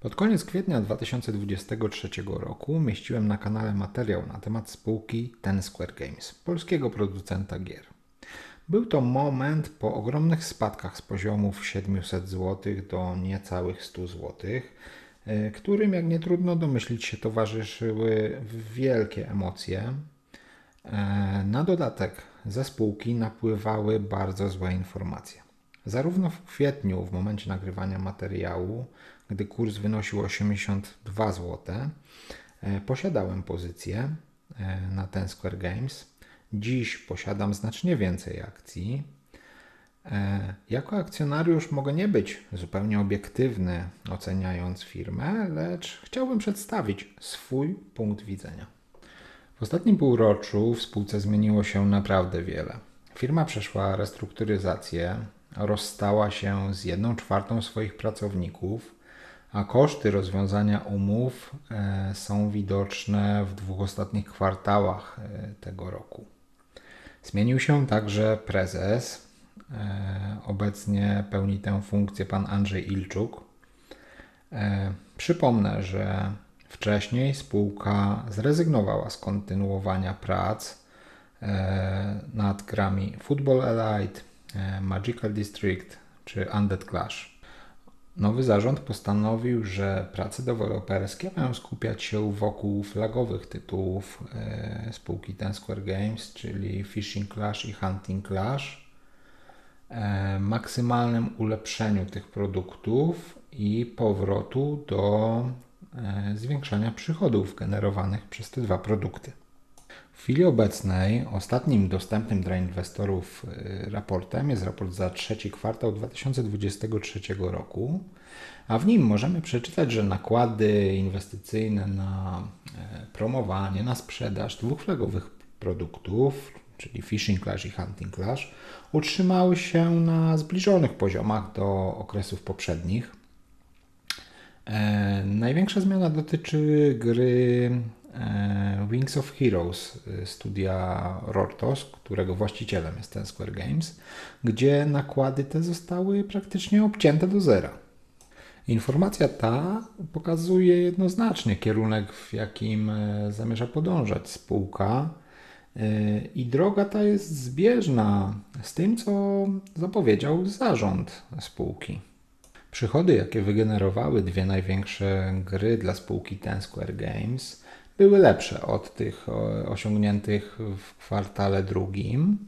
Pod koniec kwietnia 2023 roku umieściłem na kanale materiał na temat spółki Ten Square Games, polskiego producenta gier. Był to moment po ogromnych spadkach z poziomów 700 zł do niecałych 100 zł, e, którym, jak nie trudno domyślić się, towarzyszyły wielkie emocje. E, na dodatek ze spółki napływały bardzo złe informacje. Zarówno w kwietniu, w momencie nagrywania materiału, gdy kurs wynosił 82 zł, e, posiadałem pozycję e, na ten Square Games. Dziś posiadam znacznie więcej akcji. E, jako akcjonariusz mogę nie być zupełnie obiektywny oceniając firmę, lecz chciałbym przedstawić swój punkt widzenia. W ostatnim półroczu w spółce zmieniło się naprawdę wiele. Firma przeszła restrukturyzację, rozstała się z jedną czwartą swoich pracowników, a koszty rozwiązania umów e, są widoczne w dwóch ostatnich kwartałach e, tego roku. Zmienił się także prezes. E, obecnie pełni tę funkcję pan Andrzej Ilczuk. Przypomnę, że wcześniej spółka zrezygnowała z kontynuowania prac nad grami Football Elite, Magical District czy Undead Clash. Nowy zarząd postanowił, że prace deweloperskie mają skupiać się wokół flagowych tytułów e, spółki Ten Square Games, czyli Fishing Clash i Hunting Clash, e, maksymalnym ulepszeniu tych produktów i powrotu do e, zwiększania przychodów generowanych przez te dwa produkty. W chwili obecnej ostatnim dostępnym dla inwestorów y, raportem jest raport za trzeci kwartał 2023 roku, a w nim możemy przeczytać, że nakłady inwestycyjne na e, promowanie, na sprzedaż dwóch flagowych produktów, czyli Fishing Clash i Hunting Clash, utrzymały się na zbliżonych poziomach do okresów poprzednich. E, największa zmiana dotyczy gry E, Wings of Heroes e, studia Rortos, którego właścicielem jest ten Square Games, gdzie nakłady te zostały praktycznie obcięte do zera. Informacja ta pokazuje jednoznacznie kierunek, w jakim e, zamierza podążać spółka, i droga ta jest zbieżna z tym, co zapowiedział zarząd spółki. Przychody, jakie wygenerowały dwie największe gry dla spółki Ten Square Games, były lepsze od tych osiągniętych w kwartale drugim.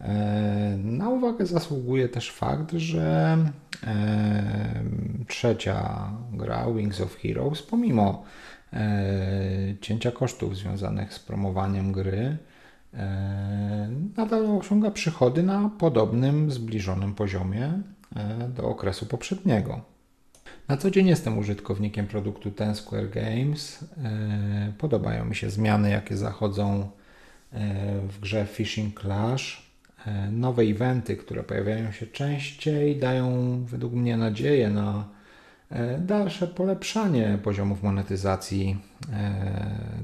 E, na uwagę zasługuje też fakt, że e, trzecia gra Wings of Heroes, pomimo e, cięcia kosztów związanych z promowaniem gry, nadal osiąga przychody na podobnym, zbliżonym poziomie do okresu poprzedniego. Na co dzień jestem użytkownikiem produktu Ten Square Games. E, podobają mi się zmiany, jakie zachodzą e, w grze Fishing Clash. E, nowe eventy, które pojawiają się częściej, dają według mnie nadzieję na dalsze polepszanie poziomów monetyzacji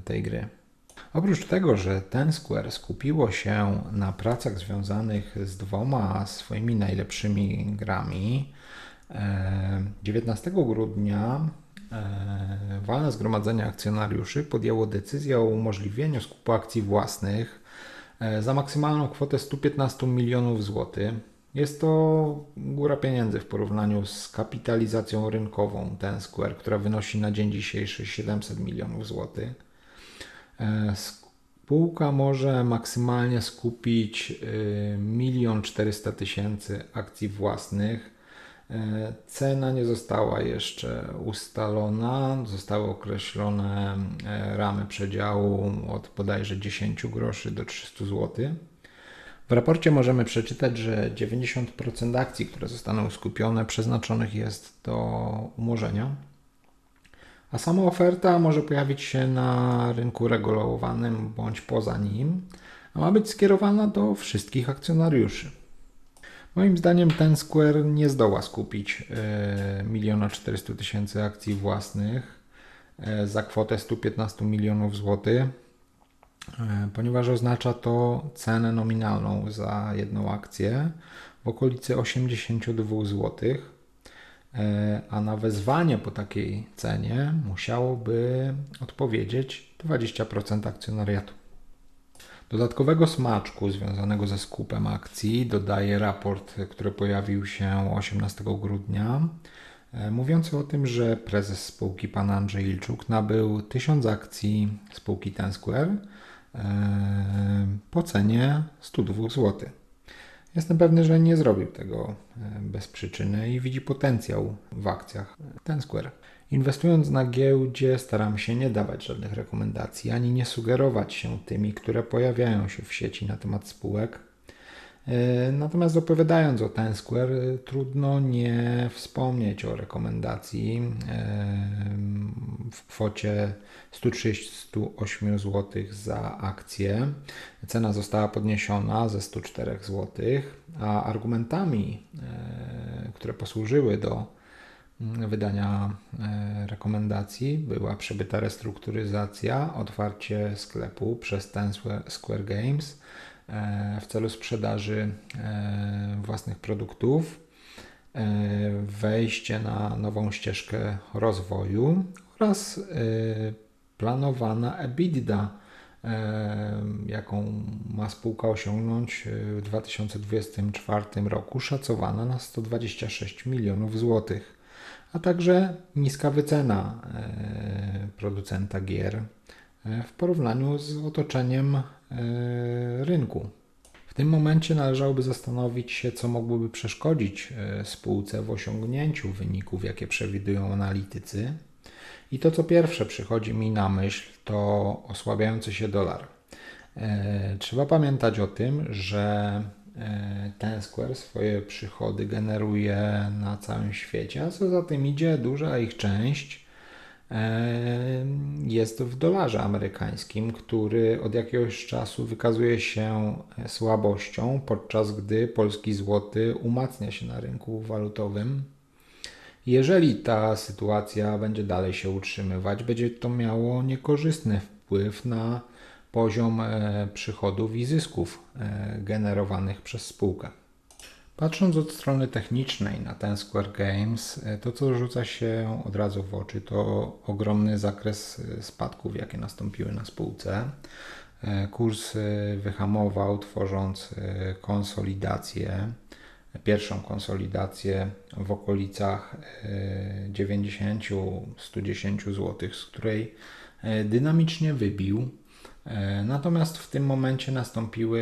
tej gry. Oprócz tego, że Ten Square skupiło się na pracach związanych z dwoma swoimi najlepszymi grami, 19 grudnia e, walne zgromadzenie akcjonariuszy podjęło decyzję o umożliwieniu skupu akcji własnych e, za maksymalną kwotę 115 milionów złotych. Jest to góra pieniędzy w porównaniu z kapitalizacją rynkową Ten Square, która wynosi na dzień dzisiejszy 700 milionów złotych. E, spółka może maksymalnie skupić 1 400 tysięcy akcji własnych. E, cena nie została jeszcze ustalona, zostały określone e, ramy przedziału od bodajże 10 groszy do 300 zł. W raporcie możemy przeczytać, że 90% akcji, które zostaną skupione, przeznaczonych jest do umorzenia, a sama oferta może pojawić się na rynku regulowanym bądź poza nim, a ma być skierowana do wszystkich akcjonariuszy. Moim zdaniem ten Square nie zdoła skupić 1 e, 400 tysięcy akcji własnych e, za kwotę 115 milionów złotych, e, ponieważ oznacza to cenę nominalną za jedną akcję w okolicy 82 zł. E, a na wezwanie po takiej cenie musiałoby odpowiedzieć 20% akcjonariatu. Dodatkowego smaczku związanego ze skupem akcji dodaje raport, który pojawił się 18 grudnia, e, mówiący o tym, że prezes spółki pan Andrzej Ilczuk nabył 1000 akcji spółki Ten Square e, po cenie 102 zł. Jestem pewny, że nie zrobił tego e, bez przyczyny i widzi potencjał w akcjach Ten Square. Inwestując na giełdzie, staram się nie dawać żadnych rekomendacji ani nie sugerować się tymi, które pojawiają się w sieci na temat spółek. E, natomiast opowiadając o Ten Square, trudno nie wspomnieć o rekomendacji e, w kwocie 138 zł za akcję. Cena została podniesiona ze 104 zł, a argumentami, e, które posłużyły do wydania e, rekomendacji była przebyta restrukturyzacja, otwarcie sklepu przez Ten Square Games e, w celu sprzedaży własnych produktów, wejście na nową ścieżkę rozwoju oraz planowana EBITDA, jaką ma spółka osiągnąć w 2024 roku, szacowana na 126 milionów złotych a także niska wycena producenta gier w porównaniu z otoczeniem rynku. W tym momencie należałoby zastanowić się, co mogłoby przeszkodzić spółce w osiągnięciu wyników, jakie przewidują analitycy. I to, co pierwsze przychodzi mi na myśl, to osłabiający się dolar. Trzeba pamiętać o tym, że E, ten Square swoje przychody generuje na całym świecie, a co za tym idzie, duża ich część e, jest w dolarze amerykańskim, który od jakiegoś czasu wykazuje się słabością, podczas gdy polski złoty umacnia się na rynku walutowym. Jeżeli ta sytuacja będzie dalej się utrzymywać, będzie to miało niekorzystny wpływ na poziom e, przychodów i zysków e, generowanych przez spółkę. Patrząc od strony technicznej na ten Square Games, e, to co rzuca się od razu w oczy to ogromny zakres spadków, jakie nastąpiły na spółce. Kurs wyhamował, tworząc konsolidację, pierwszą konsolidację w okolicach 90-110 zł, z której dynamicznie wybił. E, natomiast w tym momencie nastąpiły,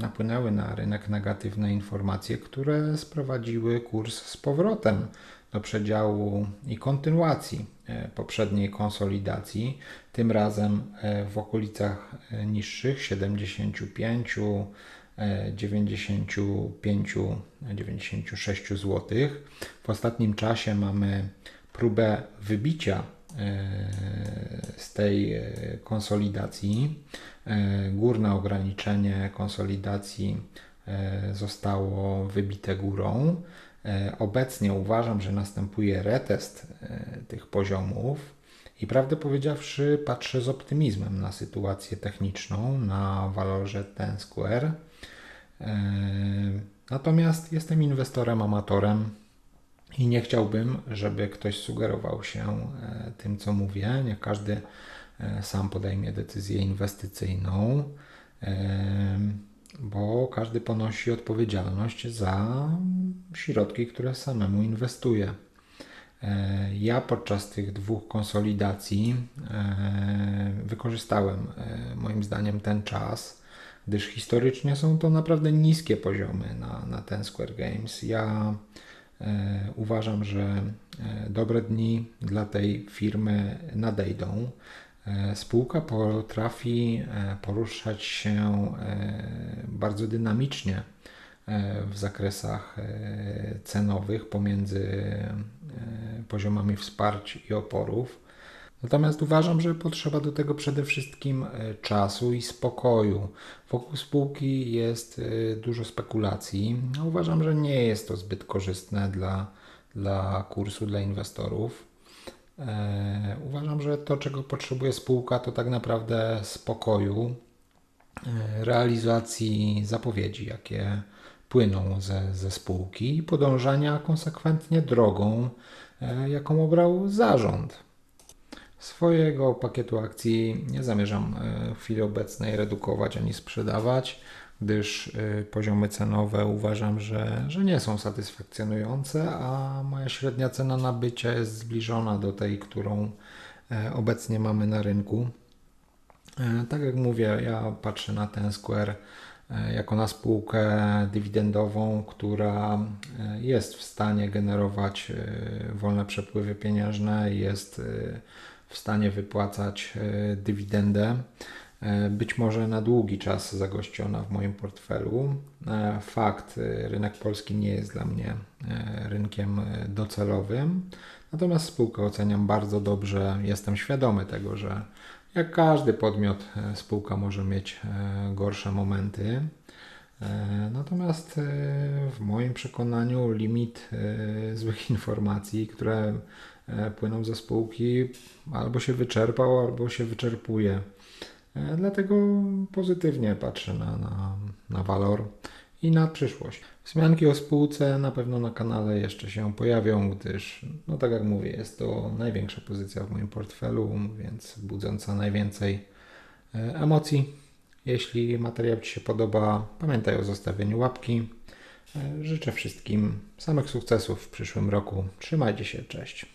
napłynęły na rynek negatywne informacje, które sprowadziły kurs z powrotem do przedziału i kontynuacji e, poprzedniej konsolidacji, tym razem e, w okolicach niższych 75 95-96 zł. W ostatnim czasie mamy próbę wybicia z tej e, konsolidacji. E, górne ograniczenie konsolidacji e, zostało wybite górą. Obecnie uważam, że następuje retest tych poziomów i prawdę powiedziawszy, patrzę z optymizmem na sytuację techniczną na walorze Ten Square. Natomiast jestem inwestorem amatorem i nie chciałbym, żeby ktoś sugerował się e, tym, co mówię. Niech każdy e, sam podejmie decyzję inwestycyjną, e, bo każdy ponosi odpowiedzialność za środki, które samemu inwestuje. Ja podczas tych dwóch konsolidacji wykorzystałem moim zdaniem ten czas, gdyż historycznie są to naprawdę niskie poziomy na, na ten Square Games. Ja E, uważam, że e, dobre dni dla tej firmy nadejdą. E, spółka potrafi poruszać się bardzo dynamicznie w zakresach cenowych pomiędzy poziomami wsparć i oporów. Natomiast uważam, że potrzeba do tego przede wszystkim e, czasu i spokoju. Wokół spółki jest e, dużo spekulacji. No, uważam, że nie jest to zbyt korzystne dla, dla kursu, dla inwestorów. E, uważam, że to, czego potrzebuje spółka, to tak naprawdę spokoju, realizacji zapowiedzi, jakie płyną ze, ze spółki i podążania konsekwentnie drogą, e, jaką obrał zarząd. Swojego pakietu akcji nie zamierzam e, w chwili obecnej redukować ani sprzedawać, gdyż e, poziomy cenowe uważam, że, że nie są satysfakcjonujące, a moja średnia cena nabycia jest zbliżona do tej, którą obecnie mamy na rynku. Tak jak mówię, ja patrzę na ten Square jako na spółkę dywidendową, która jest w stanie generować wolne przepływy pieniężne, jest w stanie wypłacać e, dywidendę. E, być może na długi czas zagościona w moim portfelu. E, fakt, rynek polski nie jest dla mnie rynkiem docelowym, natomiast spółkę oceniam bardzo dobrze. Jestem świadomy tego, że jak każdy podmiot, spółka może mieć gorsze momenty. Natomiast w moim przekonaniu limit złych informacji, które E, płyną ze spółki, albo się wyczerpał, albo się wyczerpuje. E, dlatego pozytywnie patrzę na, na, na walor i na przyszłość. Wzmianki o spółce na pewno na kanale jeszcze się pojawią, gdyż, no tak jak mówię, jest to największa pozycja w moim portfelu, więc budząca najwięcej e, emocji. Jeśli materiał Ci się podoba, pamiętaj o zostawieniu łapki. Życzę wszystkim samych sukcesów w przyszłym roku. Trzymajcie się, cześć.